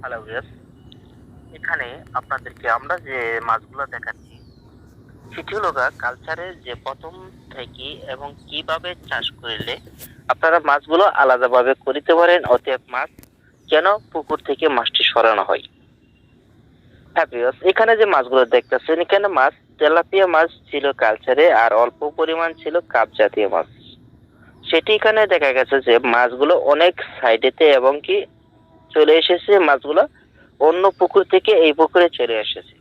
Hello viewers এখানে আপনাদেরকে আমরা যে মাছগুলো দেখাচ্ছি, সেটি হলো কালচারের যে প্রথম থেকে এবং কীভাবে চাষ করলে আপনারা মাছগুলো আলাদাভাবে করিতে পারেন অতএব মাছ কেন পুকুর থেকে মাছটি সরানো হয়। হ্যাঁ এখানে যে মাছগুলো দেখতেছেন, এখানে মাছ, তেলাপিয়া মাছ ছিল কালচারে আর অল্প পরিমাণ ছিল কাপ জাতীয় মাছ। সেটি এখানে দেখা গেছে যে মাছগুলো অনেক সাইডেতে এবং কি চলে এসেছে মাছগুলো, অন্য পুকুর থেকে এই পুকুরে চলে এসেছে।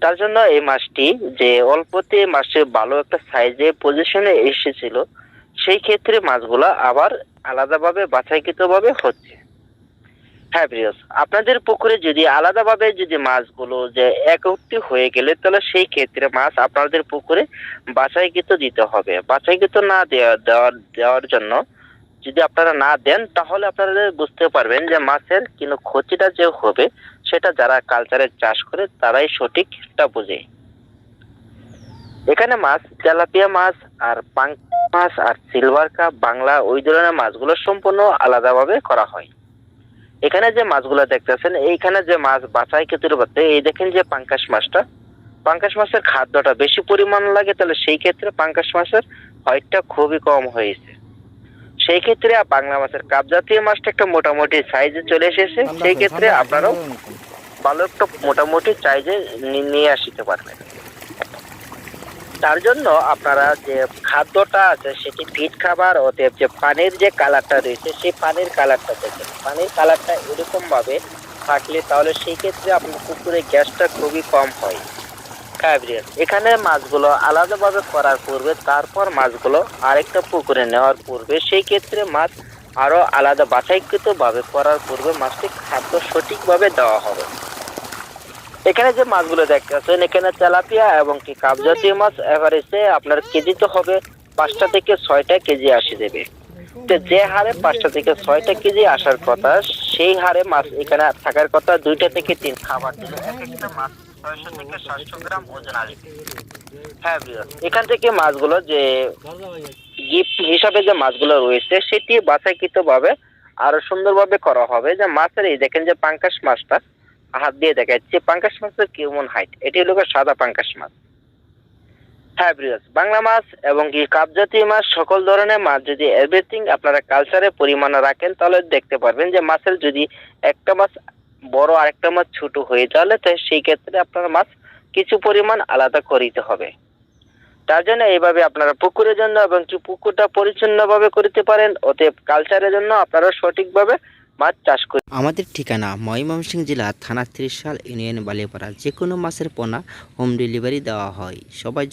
তার জন্য এই মাছটি যে অল্পতে মাছের ভালো একটা সাইজে পজিশনে এসেছিল, সেই ক্ষেত্রে মাছগুলো আবার আলাদাভাবে বাছাইকৃতভাবে হচ্ছে। হ্যাঁ প্রিয়স আপনাদের পুকুরে যদি আলাদাভাবে যদি মাছগুলো যে একটি হয়ে গেলে, তাহলে সেই ক্ষেত্রে মাছ আপনাদের পুকুরে বাছাইকৃত দিতে হবে। বাছাইকৃত না দেওয়া দেওয়ার দেওয়ার জন্য যদি আপনারা না দেন, তাহলে আপনারা বুঝতে পারবেন যে মাছের কিন্তু ক্ষতিটা যে হবে, সেটা যারা কালচারে চাষ করে, তারাই সঠিকটা বোঝে। এখানে মাছ, তেলাপিয়া মাছ আর পাং মাছ আর সিলভার কাপ বাংলা ওই ধরনের মাছগুলো সম্পূর্ণ আলাদাভাবে করা হয়। এখানে যে মাছগুলো দেখতেছেন, এইখানে যে মাছ বাছাই ক্ষেত্রে করতে এই দেখেন যে পাঙ্কাশ মাছটা। পাঙ্কাশ মাছের খাদ্যটা বেশি পরিমাণ লাগে, তাহলে সেই ক্ষেত্রে পাঙ্কাশ মাছের হোয়াইটটা খুবই কম হয়েছে। সেই ক্ষেত্রে বাংলা মাছের কাপ জাতীয় মাছটা একটা মোটামুটি সাইজে চলে এসেছে। সেই ক্ষেত্রে আপনারাও ভালো একটা মোটামুটি সাইজে নিয়ে আসতে পারবেন। তার জন্য আপনারা যে খাদ্যটা আছে সেটি ফিট খাবার অতএব যে পানির যে কালারটা রয়েছে সেই পানির কালারটা দেখেন। পানির কালারটা এরকম ভাবে থাকলে তাহলে সেই ক্ষেত্রে আপনার পুকুরে গ্যাসটা খুবই কম হয়। হ্যাঁ এখানে মাছগুলো আলাদাভাবে করার পূর্বে, তারপর মাছগুলো আরেকটা পুকুরে নেওয়ার পূর্বে। সেই ক্ষেত্রে মাছ আরও আলাদা বাছাইকৃত ভাবে করার পূর্বে মাছটি খাদ্য সঠিকভাবে দেওয়া হবে। এখানে যে মাছগুলো দেখতেছেন, এখানে তেলাপিয়া এবং কি কাপ জাতীয় মাছ এভারেজে আপনার কেজি তো হবে পাঁচটা থেকে ছয়টা কেজি আসে দেবে। তো যে হারে পাঁচটা থেকে ছয়টা কেজি আসার কথা, সেই হারে মাছ এখানে থাকার কথা দুইটা থেকে তিন খাবার দিলে এক একটা মাছ ছয়শো থেকে সাতশো হ্যাঁ এখান থেকে মাছগুলো যে গিফট হিসাবে যে মাছগুলো রয়েছে, সেটি বাছাইকৃত ভাবে আরও সুন্দরভাবে করা হবে। যে মাছের এই দেখেন যে পাঙ্কাশ মাছটা, হাত দিয়ে দেখাচ্ছি। পাঙ্কাশ মাছের কেমন হাইট এটি হলো সাদা পাঙ্কাশ মাছ। হ্যাঁ বাংলা মাছ এবং কি কাপ জাতীয় মাছ, সকল ধরনের মাছ যদি এভরিথিং আপনারা কালচারে পরিমাণে রাখেন, তাহলে দেখতে পারবেন যে মাছের যদি একটা মাছ বড় আরেকটা মাছ ছোট হয়ে তাহলে তো সেই ক্ষেত্রে আপনার মাছ কিছু পরিমাণ আলাদা করিতে হবে। তার জন্য এইভাবে আপনারা পুকুরের জন্য এবং কি পুকুরটা পরিচ্ছন্নভাবে করতে পারেন, অতএব কালচারের জন্য আপনারা সঠিকভাবে মাছ চাষ করতে আমাদের ঠিকানা ময়মনসিংহ জেলা থানা ত্রিশাল ইউনিয়ন বালিপাড়া। যে কোনো মাছের পোনা হোম ডেলিভারি দেওয়া হয়। সবাই